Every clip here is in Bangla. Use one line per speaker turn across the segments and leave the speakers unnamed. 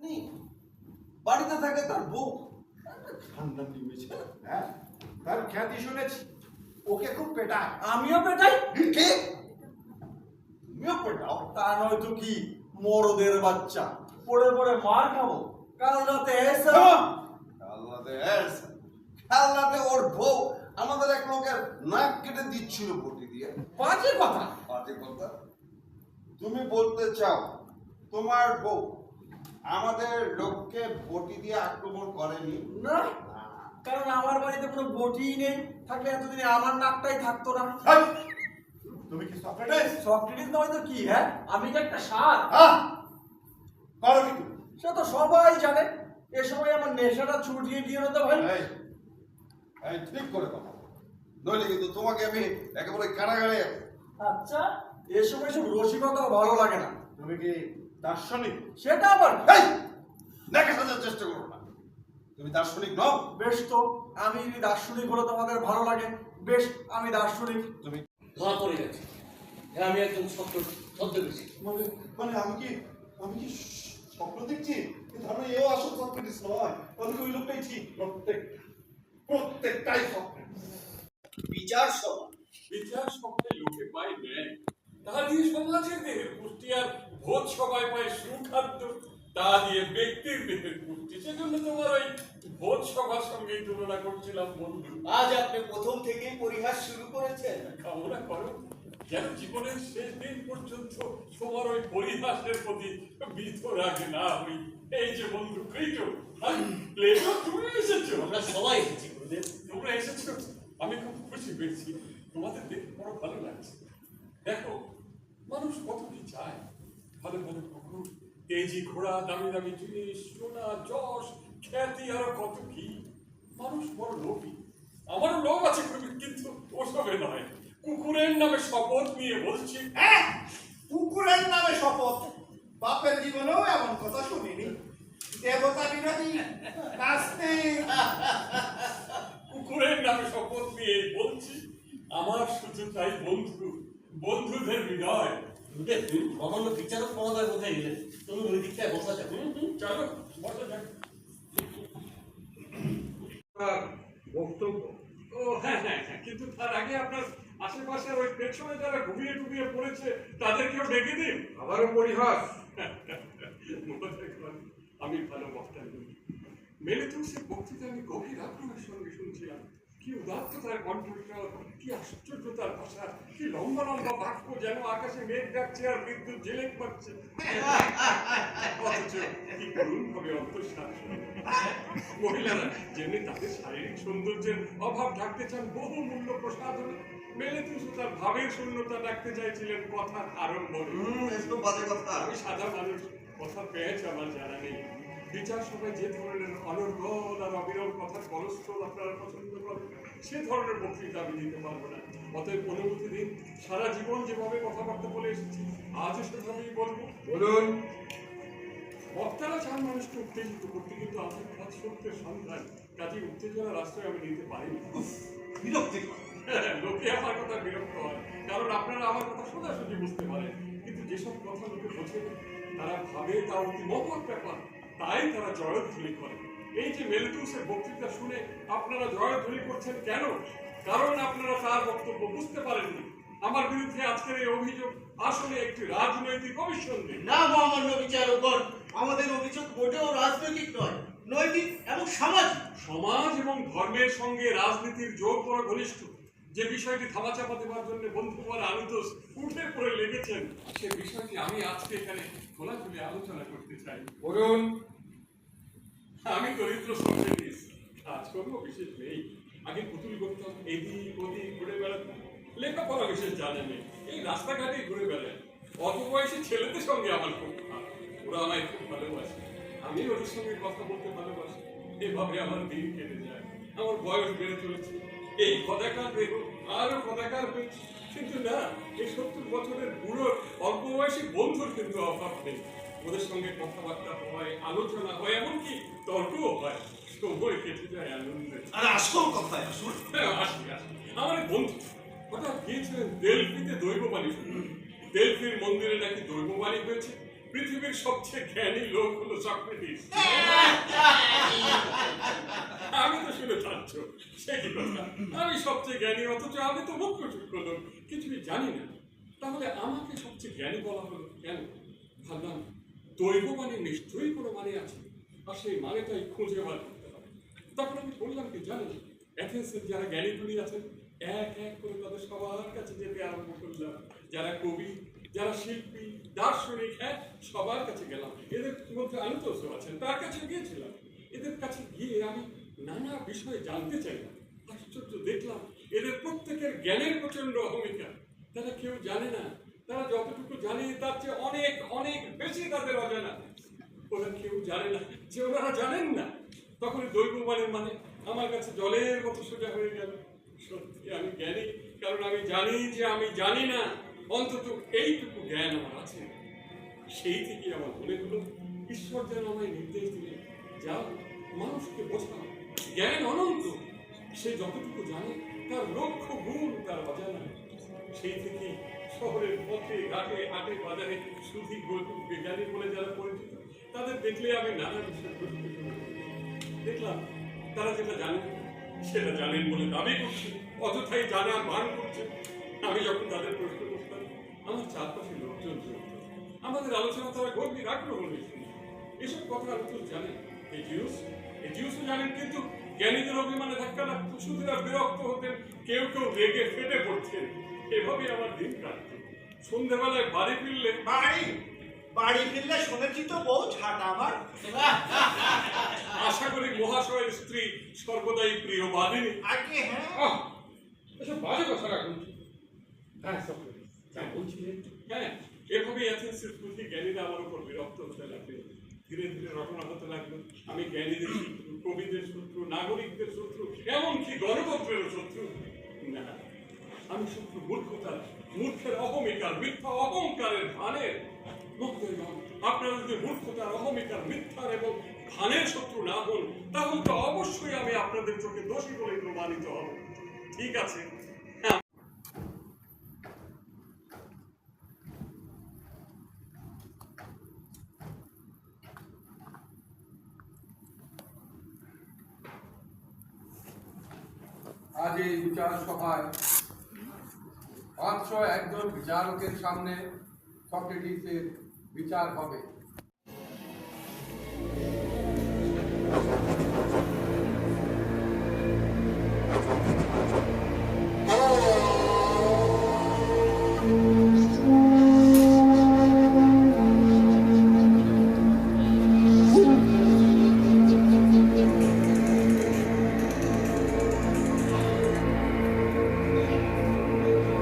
নেই। বাড়িতে থাকে তার বউ।
ঠান্ডা নেমেছে হ্যাঁ তার খ্যাতি শুনেছি। ওকে খুব পেটায়।
আমিও পেটাই। কে? তুমিও পেটাও। তা নয় তো কি? মরদের বাচ্চা। পড়ে পড়ে মার খাব। কাল রাতে এসে। কাল রাতে এসে। কাল রাতে ওর বউ। আমাদের এক লোকের নাক কেটে দিচ্ছিল বটি দিয়ে। বাজে কথা। বাজে কথা। তুমি বলতে চাও তোমার বউ আমাদের লোককে বটি দিয়ে আক্রমণ করেনি।
না কারণ আমার বাড়িতে কোনো বটিই নেই। থাকলে এতদিনে আমার নাকটাই থাকতো না।
তুমি কি সক্রেটিস?
সক্রেটিস নয় তো কি হ্যাঁ? আমি কি একটা সার।
করো কি
সে তো সবাই জানে। এ সময় আমার নেশাটা ছুটিয়ে দিও না তো ভাই।
এই ঠিক করে কথা। নইলে কিন্তু তোমাকে আমি একেবারে কারাগারে
আচ্ছা এ সময় সব রসিকতাও ভালো লাগে না।
তুমি কি দার্শনিক।
সেটা আবার?
এই দেখে সাজার চেষ্টা করো না। তুমি দার্শনিক নও।
বেশ তো আমি যদি দার্শনিক হলে তোমাদের ভালো লাগে। বেশ আমি দার্শনিক।
তুমি
ধরা পড়ে গেছে। হ্যাঁ আমি একজন সত্য ছদ্মবেশী
মানে মানে আমি কি আমি কি স্বপ্ন দেখছি? ধরো এও আসল সক্রেটিস নয়। আমি ওই লোকটাই ঠিক? প্রত্যেক প্রত্যেকটাই সক্রেটিস
বিচার সভা
বিচার সভায় লোকে পায় ন্যায়। তা দিয়ে সমাজের পুষ্টি আর ভোজ সভায় পায় সুখাদ্য তা দিয়ে ব্যক্তির দেহের পুষ্টি। সেজন্য তোমার ওই ভোজ সভার সঙ্গেই তুলনা করছিলাম বন্ধু।
আজ আপনি প্রথম থেকেই পরিহাস শুরু করেছেন।
কামনা করো। যেন জীবনের শেষ দিন পর্যন্ত তোমার ওই পরিহাসের প্রতি বিতরাগ না হই এই যে বন্ধু প্লেটো প্লেটো তুমি এসেছ?
আমরা সবাই এসেছি গুরুদেব।
তোমরা এসেছ? আমি খুব খুশি হয়েছি। তোমাদের দেখে বড় ভালো লাগছে। দেখো মানুষ কত কি চায়? ভালো ভালো কুকুর তেজি ঘোড়া দামি দামি জিনিস সোনা যশ খ্যাতি আরও কত কি? মানুষ বড় লোভী। আমারও লোভ আছে কিন্তু ওসবে নয়। কুকুরের নামে শপথ নিয়ে বলছি
হ্যাঁ কুকুরের নামে শপথ। বাপের জীবনেও এমন কথা শুনিনি। দেবতা বিরোধী নাস্তিক
কুকুরের নামে শপথ নিয়ে বলছি আমার শুধু তাই বন্ধু বন্ধুদের হৃদয়।
গুরুদেব তুমি বিচারক মহোদয় কোথায় গেলেন তুমি ওই দিকটায় বসা যাবে
হুম, হুম, চলো বসা যাক আপনার বক্তব্য। ও হ্যাঁ হ্যাঁ হ্যাঁ কিন্তু তার আগে আপনার আশেপাশে ওই পেছনে যারা ঘুমিয়ে ঘুমিয়ে পড়েছে তাদেরকেও ডেকে দিন।
আবারও পরিহাস।
আমি ভালো বক্তা নই। মেলেতুসের বক্তৃতা আমি গভীর আগ্রহের সঙ্গে শুনছিলাম। কি উদাত্ত তার কণ্ঠস্বর কি আশ্চর্য তার ভাষা কি লম্বা লম্বা বাক্য যেন আকাশে মেঘ ডাকছে আর বিদ্যুৎ জেলেক পাচ্ছে অথচ কি করুণ ভাবে অন্তঃশ্বাস মহিলারা যেমনি তাদের শারীরিক সৌন্দর্যের অভাব ঢাকতে চান বহু মূল্য প্রসাধন মেলেতুসু তার ভাবের শূন্যতা ডাকতে চাইছিলেন
কথা।
আমি সাদা মানুষ কথা পেয়েছে আমার জানা নেই। বিচার সভায় যে ধরনের অনর্গল আর অবিরল কথার কলস্ট্রল আপনারা পছন্দ করেন সে ধরনের বক্তৃতা আমি দিতে পারব না। অতএব অনুমতি দিন সারা জীবন যেভাবে কথাবার্তা বলে এসেছি আজও সেভাবেই বলব।
বলুন।
বক্তারা চান মানুষকে উত্তেজিত করতে কিন্তু আমি কাজ সত্যের সন্ধান কাজে উত্তেজনার আশ্রয় আমি নিতে পারিনি
বিরক্তিকর
লোকে আমার কথা বিরক্ত হয় কারণ আপনারা আমার কথা সোজাসুজি বুঝতে পারেন কিন্তু যেসব কথা লোকে বোঝে তারা ভাবে তা অতি মহৎ ব্যাপার। তাই তারা জয়ধ্বনি করে। এই যে মেলটুসের বক্তৃতা শুনে আপনারা জয়ধ্বনি করছেন কেন? কারণ আপনারা তার বক্তব্য বুঝতে পারেননি। আমার বিরুদ্ধে আজকের এই অভিযোগ আসলে একটি রাজনৈতিক অভিসন্ধি
না মহামান্য বিচারকগণ আমাদের অভিযোগ মোটেও রাজনৈতিক নয় নৈতিক এবং সামাজিক।
সমাজ এবং ধর্মের সঙ্গে রাজনীতির যোগ বড় ঘনিষ্ঠ। যে বিষয়টি ধামাচাপা দেওয়ার জন্য বন্ধুবার আনুতোষ উঠে পড়ে লেগেছেন সে বিষয়টি আমি আজকে এখানে খোলাখুলি আলোচনা করতে চাই।
বলুন।
আমি দরিদ্র কাজকর্ম বিশেষ নেই। আগে পুতুল করতাম এদিক ওদিক ঘুরে বেড়াতাম। লেখাপড়া বিশেষ জানে নেই। এই রাস্তাঘাটে ঘুরে বেড়াই। অল্প বয়সী ছেলেদের সঙ্গে আমার খুব। ওরা আমায় খুব ভালোবাসে। আমি ওদের সঙ্গে কথা বলতে ভালোবাসি। এভাবে আমার দিন কেটে যায়। আমার বয়স বেড়ে চলেছে। এই কদাকার দেহ আরও কদাকার হয়েছে কিন্তু না এই সত্তর বছরের বুড়ো অল্প বয়সী বন্ধুর কিন্তু অভাব নেই। ওদের সঙ্গে কথাবার্তা হয় আলোচনা হয় এমনকি তর্কও হয়। সময় কেটে যায় আনন্দে
আর আসল কথায় আসল।
হ্যাঁ, আসি আসি। আমার বন্ধু হঠাৎ গিয়েছিলেন দেলফিতে দৈব বাণী। দেলফির মন্দিরে নাকি দৈব বাণী হয়েছে? পৃথিবীর সবচেয়ে জ্ঞানী লোক হলো সক্রেটিস। আমি তো শুনে থাকছ সে কি কথা। আমি সবচেয়ে জ্ঞানী, অথচ আমি তো মুখ্য লোক, কিছুই জানি না। তাহলে আমাকে সবচেয়ে জ্ঞানী বলা হলো কেন? ভাবলাম দৈব মানে নিশ্চয়ই কোনো মানে আছে, আর সেই মানেটাই খুঁজে বার করতে হবে। তখন আমি বললাম কি জানি অ্যাথেন্সের যারা জ্ঞানী গুণী আছেন, এক এক করে তাদের সবার কাছে যেতে আরম্ভ করলাম। যারা কবি যারা শিল্পী, দার্শনিক হ্যাঁ সবার কাছে গেলাম। এদের মধ্যে আনুতোষ আছেন তার কাছে গিয়েছিলাম। এদের কাছে গিয়ে আমি নানা বিষয়ে জানতে চাইলাম, আশ্চর্য দেখলাম। এদের প্রত্যেকের জ্ঞানের প্রচণ্ড ভূমিকা। তারা কেউ জানে না, তারা যতটুকু জানে, তার চেয়ে অনেক অনেক বেশি তাদের অজানা। ওরা কেউ জানে না যে ওনারা জানেন না। তখন দৈববাণীর মানে আমার কাছে জলের মতো সোজা হয়ে গেল। সত্যি, আমি জ্ঞানী, কারণ আমি জানি যে আমি জানি না। অন্তত এইটুকু জ্ঞান আমার আছে। সেই থেকে আমার মনে হলো, ঈশ্বর যেন আমায় নির্দেশ দিলেন, যাও, মানুষকে বোঝাও। জ্ঞান অনন্ত। সে যতটুকু জানে, তার লক্ষ গুণ তার অজানা। সেই থেকে শহরের পথে, ঘাটে হাটে বাজারে সুধী বিজ্ঞানী বলে যারা পরিচিত, তাদের দেখলে আমি নানা বিষয় দেখলাম, তারা যেটা জানেন সেটা জানেন বলে দাবি করছে, অযথাই জানা মান করছে। আমি যখন তাদের প্রশ্ন আমার চারপাশে লোকজন জড়িত আমাদের আলোচনা তারা গভীর রাখল বলে এসব কথা আমি তো জানেন এজিউস এজিউসও জানেন কিন্তু জ্ঞানীদের অভিমানে ধাক্কা লাগতো সুতরা বিরক্ত হতেন কেউ কেউ রেগে ফেটে পড়ছেন। এভাবে আমার দিন কাটত সন্ধ্যাবেলায় বাড়ি ফিরলে
বাড়ি? বাড়ি ফিরলে শুনেছি তো বউ ছাট আমার।
আশা করি মহাশয়ের স্ত্রী সর্বদাই প্রিয় বাদিনী
আগে হ্যাঁ।
এসব বাজে কথা রাখুন। হ্যাঁ বলছিলেন হ্যাঁ এভাবে অ্যাথেন্সের প্রতি জ্ঞানীরা আমার উপর বিরক্ত হতে লাগল। ধীরে ধীরে রটনা হতে লাগল। আমি জ্ঞানীদের শত্রু, কবিদের শত্রু, নাগরিকদের শত্রু, এমনকি গণতন্ত্রের শত্রু। না, আমি শত্রু মূর্খতার, মূর্খের অহমিকার, মিথ্যা অহংকারের ভানের আপনারা যদি মূর্খতার, অহমিকার, মিথ্যার এবং ভানের শত্রু না হন, তাহলে তো অবশ্যই আমি আপনাদের চোখে দোষী বলে প্রমাণিত হব। ঠিক আছে হ্যাঁ
আজ এই বিচার সভায় পাঁচশো একজন বিচারকের সামনে সক্রেটিসের বিচার হবে।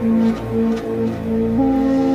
Thank you.